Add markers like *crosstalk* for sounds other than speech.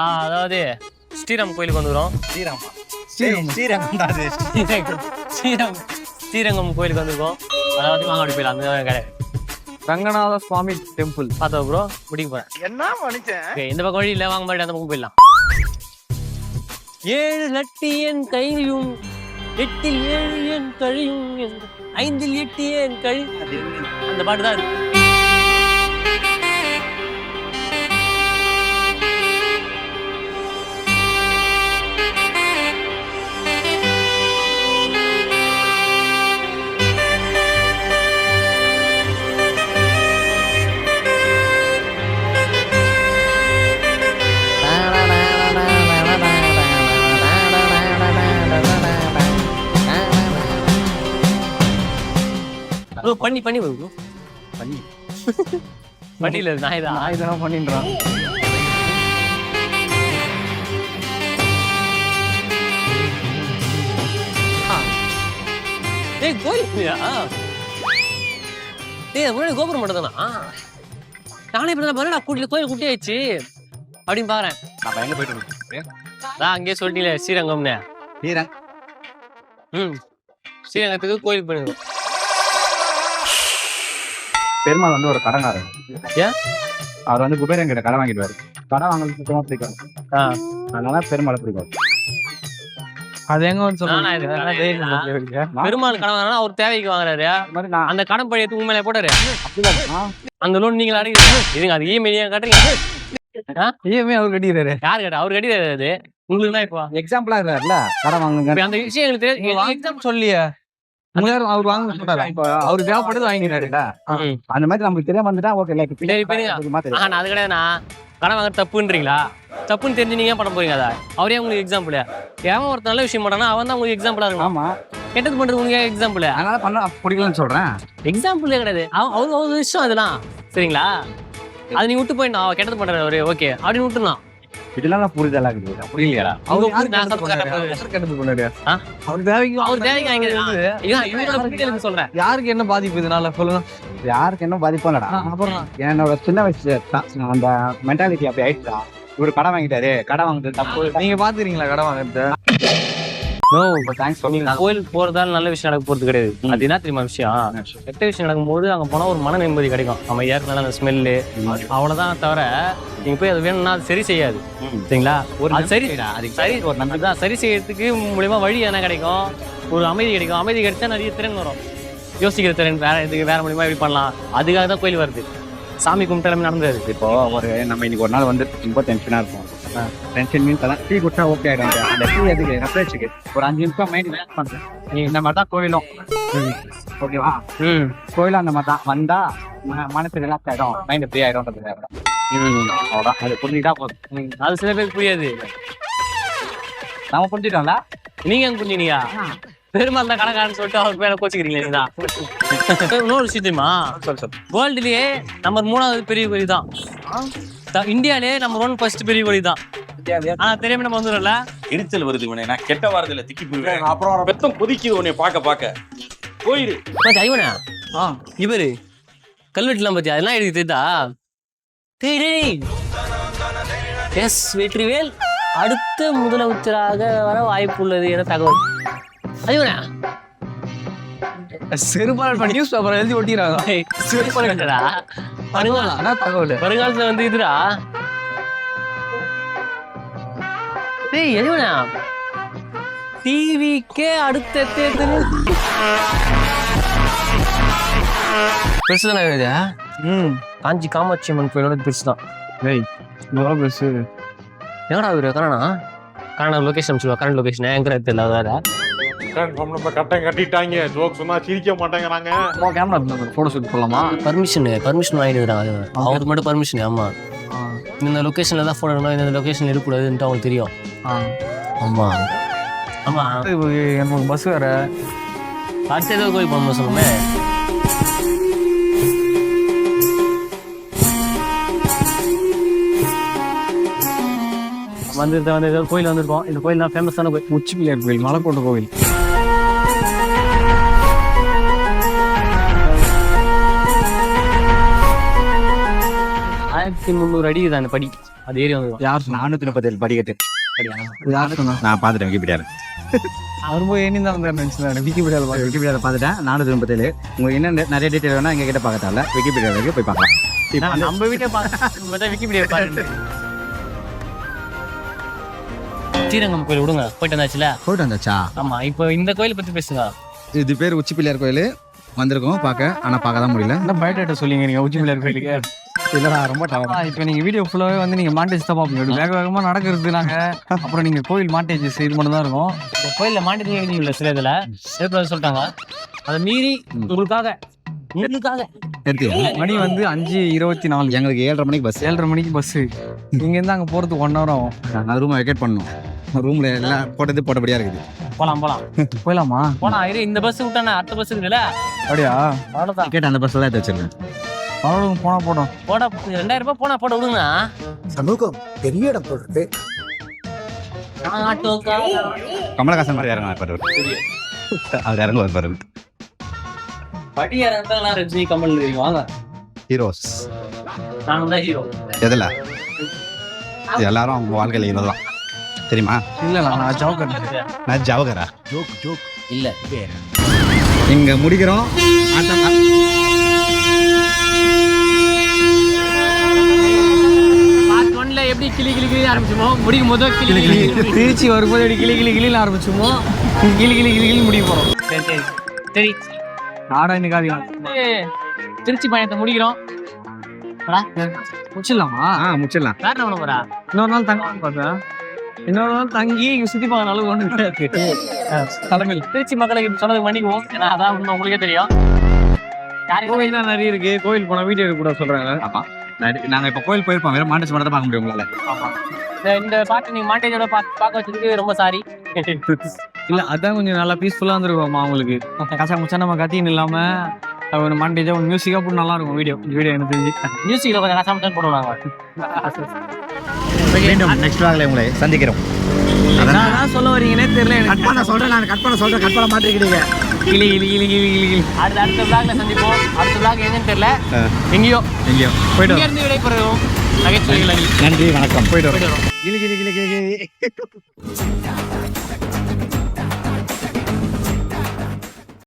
ஆ அதாவது ஸ்ரீராம் கோயிலுக்கு வந்துக்கிறோம் ஸ்ரீராமா? ஸ்ரீரங்கம் ஸ்ரீரங்கம் தான் அது. ஸ்ரீரங்கம். ஸ்ரீரங்கம். ஸ்ரீரங்கம் கோயிலுக்கு வந்திருக்கோம் அதாவது மாங்காடி போயிடலாம் அந்த கடை. ரங்கநாத சுவாமி டெம்பிள். பார்த்தா ப்ரோ முடிக்க போறேன். என்ன மனுஷன்? ஓகே இந்த பக்கம் வழி இல்லை வாங்க மாதிரி அந்த பக்கம் போயிடலாம். ஏழு லட்டி என் கையும் எட்டில் ஏழு என் கழியும் ஐந்தில் எட்டு என் கழி. அந்த பாட்டு தான் இருக்கு பண்ணி பண்ணி ப்ரோ பண்ணி. பண்ணியில் நான் இதான் நான் இதெல்லாம் ஏய் ஏய் முன்னாடி கோபுரம் மட்டும் தானா நானே இப்படி தான் பாரு கூட்டில கோயில் குட்டி ஆயிடுச்சு. அப்படின்னு எங்க போயிட்டு நான் அங்கேயே சொல்லிட்டீங்களே ஸ்ரீரங்கம்னு. ஸ்ரீரங். ம். ஸ்ரீரங்கத்துக்கு கோயில் பண்ணிருக்கோம் பெருமாள் வந்து ஒரு கடங்காரர் ஏன்? அவர் வந்து குபேரன் கிட்ட கடை வாங்கிடுவாரு. கடை வாங்குறது சுத்தமா பிடிக்கும் ஆ. அதனால பெருமாளை பிடிக்கும் அது எங்க வந்து பெருமாள் கடன் வாங்கினா அவர் தேவைக்கு வாங்குறாரு. அந்த கடன் பழைய உங்க மேல போட்டாரு. அந்த லோன் நீங்க அடைக்கிறீங்க. இதுங்க அது இஎம்ஐ நீங்க கட்டுறீங்க? ஏமே அவர் கட்டிடுறாரு யார் கேட்டா அவர் கட்டிடுறாரு அது. உங்களுக்கு தான் இப்போ எக்ஸாம்பிளா இருக்காருல்ல? கடை வாங்குங்க இப்ப அந்த விஷயம் எங்களுக்கு தெரியும் எக்ஸாம் சொல்லியே. முன்னாடி அவர் வாங்க இப்போ அவர் தேவைப்பட்டது வாங்கினாரு ம். அந்த மாதிரி நமக்கு தெரியாம வந்துட்டா ஓகே லைக் சரி, நான் அது கிடையாதுண்ணா. கடன் வாங்க தப்புன்றீங்களா? தப்புன்னு தெரிஞ்சு நீங்க பண்ண போறீங்க அதை? அவரே உங்களுக்கு எக்ஸாம்பிள் ஏன் ஒருத்தர் நல்ல விஷயம் பண்ணா அவன் தான் உங்களுக்கு எக்ஸாம்பிளா இருக்கும் ஆமா. கெட்டது பண்றது உங்களுக்கு எக்ஸாம்பிள் அதனால பண்ண பிடிக்கலன்னு சொல்றேன். எக்ஸாம்பிளே கிடையாது. அவ- அவரு விஷயம் அதெல்லாம். சரிங்களா? அது நீ விட்டு போயிடணும். அவ கெட்டது பண்றாரு அவரு. ஓகே. அப்படின்னு விட்டுலாம் இதெல்லாம் புரிதலா இருக்குது புரியலையா அவங்க அவர் தேவைக்கு அவர் தேவைக்கு சொல்றேன். யாருக்கு என்ன பாதிப்பு இதனால? சொல்லுங்க. யாருக்கு என்ன பாதிப்பும் இல்லடா? அப்புறம் என்னோட சின்ன வயசு தான் அந்த மென்டாலிட்டி அப்படி ஆயிடுச்சா இவர் கடை வாங்கிட்டாரு. கடை வாங்குறது தப்பு. நீங்க பாத்துறீங்களா கடன் வாங்குறது? தேங்க்ஸ் நீங்க கோயிலுக்கு போறதால நல்ல விஷயம் நடக்க போறது கிடையாது. அது என்ன தெரியுமா விஷயம்? கெட்ட விஷயம்? நடக்கும்போது அங்க போனா ஒரு மன நிம்மதி கிடைக்கும். நம்ம ஏற்கனவே அந்த ஸ்மெல்லு அவ்வளவுதான் தவிர நீங்க போய் அது வேணும்னா அது சரி செய்யாது. சரிங்களா? ஒரு அது சரி சரி ஒரு நம்பிக்கை தான். சரி செய்யறதுக்கு மூலியமா வழி என்ன கிடைக்கும்? ஒரு அமைதி கிடைக்கும். அமைதி கிடைச்சா நிறைய திறன் வரும். யோசிக்கிற திறன் வேற இதுக்கு வேற மூலியமா எப்படி பண்ணலாம்? அதுக்காக தான் கோயில் வருது. சாமி கும்பிட்டு எல்லாமே நடந்தது இப்போ ஒரு நம்ம இன்னைக்கு ஒரு நாள் வந்து ரொம்ப டென்ஷனா இருக்கும் டென்ஷன் மீன்ஸ் அதான் டீ குடிச்சா ஓகே ஆயிடும் அந்த டீ எதுக்கு? ரெஃப்ரெஷ்க்கு ஒரு அஞ்சு நிமிஷம் மைண்ட் ரிலாக்ஸ் பண்றேன். நீ இந்த மாதிரி தான் கோயிலும். ஓகேவா ம். கோயிலும் அந்த மாதிரி தான். வந்தா மனசு ரிலாக்ஸ் ஆயிடும். மைண்ட் ஃப்ரீ ஆயிடும்ன்றது அவ்வளோதான் அது புரிஞ்சுக்கிட்டா போதும். அது சில பேருக்கு புரியாது. நம்ம புரிஞ்சுட்டோம்ல நீங்க எங்க புரிஞ்சீங்க பெருமாள் தான் கணக்காரன்னு சொல்லிட்டு அவர் பேரை கோச்சிக்கிறீங்களா நீதான் *laughs* இன்னொரு சொல் வேர்ல்டுலயே நம்பர் மூணாவது பெரிய கோயில் தான். இந்தியாலே நம்பர் ஒன் ஃபர்ஸ்ட் பெரிய கோயில் தான் ஆனா தெரியாம நம்ம வந்துடும்ல எரிச்சல் வருது இவனே. நான் கெட்ட வாரத்துல திக்கி போயிடுவேன் அப்புறம் பெத்தம் கொதிக்குது உன்னை பார்க்க பார்க்க. போயிரு. ஐவனா? ஆ. இவரு. கல்வெட்டுலாம் பத்தி அதெல்லாம் எனக்கு தெரியுதா டேய் டேய் எஸ் வெற்றிவேல். அடுத்த முதலமைச்சராக வர வாய்ப்புள்ளது என தகவல். ஐவனா? செருப்பால் நியூஸ் பேப்பர் எழுதி ஒட்டிடுறாங்க சூப்பர்டா என்ன தகவல். வருங்காலத்துல வந்து இதுடா. டேய் எதுவனா டிவிக்கே அடுத்த தேர்தல். பெருசு தானே இது? ம். காஞ்சி காமாட்சி அம்மன் கோயிலோட பெருசு தான் டேய் பெருசு. எங்கடா இவரு? கரணா கரணா லொகேஷன் சொல்லுவா. கரண்ட் லொகேஷன் எங்க தெரியல வேற நம்ம கட்டம் கட்டிட்டாங்க. ஜோக் சொன்னா சிரிக்க மாட்டேங்கிறாங்க. கேமரா ஃபோட்டோ ஷூட் போடலாமா? பர்மிஷன் பர்மிஷன் வாங்கிடுறாங்க அவருக்கு மட்டும் பர்மிஷன் ஆமா. இந்த லொகேஷன்ல தான் போடணும் இந்த லொகேஷன் இருக்கக்கூடாதுன்ட்டு அவங்களுக்கு தெரியும். ஆ. ஆமா. ஆமா. எனக்கு பஸ் வேற. அடுத்த கோயில் போகணும் சொல்லுமே. வந்து வந்து ஏதோ கோயில் வந்திருக்கோம். இந்த கோயில் தான் ஃபேமஸான கோயில். உச்சி பிள்ளையார் கோயில் மலைக்கோட்டை கோவில். ஆயிரத்தி முந்நூறு அடி தான் அந்த படி. அது ஏறி வந்துடும் யார் நானூத்தி முப்பத்தேழு படிக்கட்டு யார் சொன்னா? நான் பார்த்துட்டேன் விக்கிபீடியாவில் அவர் போய் ஏனி தான் வந்தார் நினைச்சேன் விக்கிபீடியாவில் பார்த்து விக்கிபீடியாவில் பார்த்துட்டேன் முப்பத்தேழு. உங்களுக்கு என்ன நிறைய டீட்டெயில் வேணா எங்க கிட்ட பார்க்க தேவையில்ல விக்கிபீடியா வரைக்கும் போய் பார்க்கலாம். நம்ம வீட்டை பார்த்து விக்கிபீடியா பாருங்க ஸ்ரீரங்கம் கோயில் விடுங்க. போயிட்டு வந்தாச்சுல? போயிட்டு வந்தாச்சா? ஆமா இப்போ இந்த கோயில் பத்தி பேசுங்க. இது பேர் உச்சி பிள்ளையார் கோயில். வந்திருக்கோம் பார்க்க. ஆனா பார்க்க தான் முடியல. என்ன பயோடேட்டா சொல்லிங்க நீங்க உச்சி பிள்ளையார் கோயிலுக்கு? இல்லடா ரொம்ப டவர் இப்போ நீங்க வீடியோ ஃபுல்லாவே வந்து நீங்க மாண்டேஜ் தான் பார்ப்பீங்க. வேக வேகமா நடக்கிறது நாங்க அப்புறம் நீங்க கோயில் மாண்டேஜஸ் இது மட்டும் தான் இருக்கும் கோயில்ல மாட்டு எழுதிங்கள சில இதுல. சிறப்பு சொல்லிட்டாங்க. அதை மீறி உங்களுக்காக உங்களுக்காக. மணி வந்து அஞ்சு இருபத்தி நாலு. எங்களுக்கு ஏழரை மணிக்கு பஸ் ஏழரை மணிக்கு பஸ் இங்க இருந்து அங்க போறதுக்கு ஒன் ஹவர் ஆகும். நான் ரூமை வெக்கேட் பண்ணணும். ரூம்ல எல்லாம் போட்டது போட்டபடியா இருக்குது. போலாம் போலாம். போயிடலாமா போனா இரு இந்த பஸ் விட்டானே அடுத்த பஸ் இருக்குல்ல அப்படியா? அவ்வளவுதான். டிக்கெட் அந்த பஸ்ல தான் எடுத்து வச்சிருக்கேன். பரவாயில்ல போனா போடும் போடா ரெண்டாயிரம் ரூபாய் போனா போட விடுங்க சமூகம் பெரிய இடம் போடுறது கமலஹாசன் மாதிரி இறங்க பாரு அவர். இறங்குவார் பாரு படி இறங்கலாம் ரஜினி கமல் வாங்க. ஹீரோஸ் நாங்க தான் ஹீரோ எதுல? எல்லாரும் அவங்க வாழ்க்கையில ஹீரோ தான். தெரியுமா? இல்ல நான் ஜவுக்கர் நான் ஜவகரா? இல்ல. இங்க முடிக்கிறோம் அடுத்த பார்ட் ஒன்ல எப்படி கிளி கிளி கிளி ஆரம்பிச்சுமோ? முடிக்கும் போது கிளி கிளி. திருச்சி வரும்போது இப்படி கிளி கிளி கிளின்னு ஆரம்பிச்சுமோ? கிளி கிளி கிளி கிளி முடிய போறோம். சரி சரி. சரி. நாடா இன்னைக்கு அதிகம் திருச்சி பயணத்தை முடிக்கிறோம். முடிச்சிடலாமா? ஆ முடிச்சிடலாம். வேற என்ன போறா? இன்னொரு நாள் தங்கலாம்னு பார்த்தேன் இன்னொரு நாள் தங்கி இங்க சுத்தி பார்க்க அளவுக்கு ஒண்ணு கிடையாது தலைமையில் திருச்சி மக்களுக்கு சொன்னதுக்கு மன்னிக்குவோம் ஏன்னா அதான் உங்களுக்கே தெரியும். தான் நிறைய இருக்கு. கோவில் போனா வீடியோ கூட சொல்றாங்க. ஆமா. நடி- நாங்க இப்ப கோயில் போயிருப்போம். வெறும் மாண்டேஜ் மட்டும் தான் பார்க்க முடியும் உங்களால. இந்த- இந்த பாட்டு நீங்க மாண்டேஜோட பார்க்க வச்சதுக்கு ரொம்ப சாரி இல்ல அதான் கொஞ்சம் நல்லா பீஸ்ஃபுல்லா இருந்திருக்கும்மா அவங்களுக்கு கசா முச்சா நம்ம கத்தின்னு இல்லாம ஒரு மாண்டேஜா ஒரு மியூசிக்கா போட்டு நல்லா இருக்கும் வீடியோ வீடியோ எனக்கு தெரிஞ்சு. மியூசிக்ல கொஞ்சம் கசாமத்தான் போடுவாங்க. மீண்டும் நெக்ஸ்ட் வாகல உங்களை சந்திக்கிறோம். நான் என்ன சொல்ல வரீங்கன்னே தெரியல எனக்கு. கட் பண்ண சொல்றேன் நான் கட் பண்ண சொல்றேன். கட் பண்ண மாட்டேங்கிறீங்க கிளி கிளி கிளி கிளி கிளி கிளி. அடுத்த அடுத்த vlogல சந்திப்போம். அடுத்த vlog எங்கன்னு தெரியல. எங்கேயோ. எங்கேயோ. போயிட்டு இருந்து விடைபெறுவோம். நகைச்சுவைகள் நன்றி வணக்கம். போயிட்டு வரோம். போயிட்டு வரோம். கிளி கிளி கிளி கிளி கிளி. *laughs*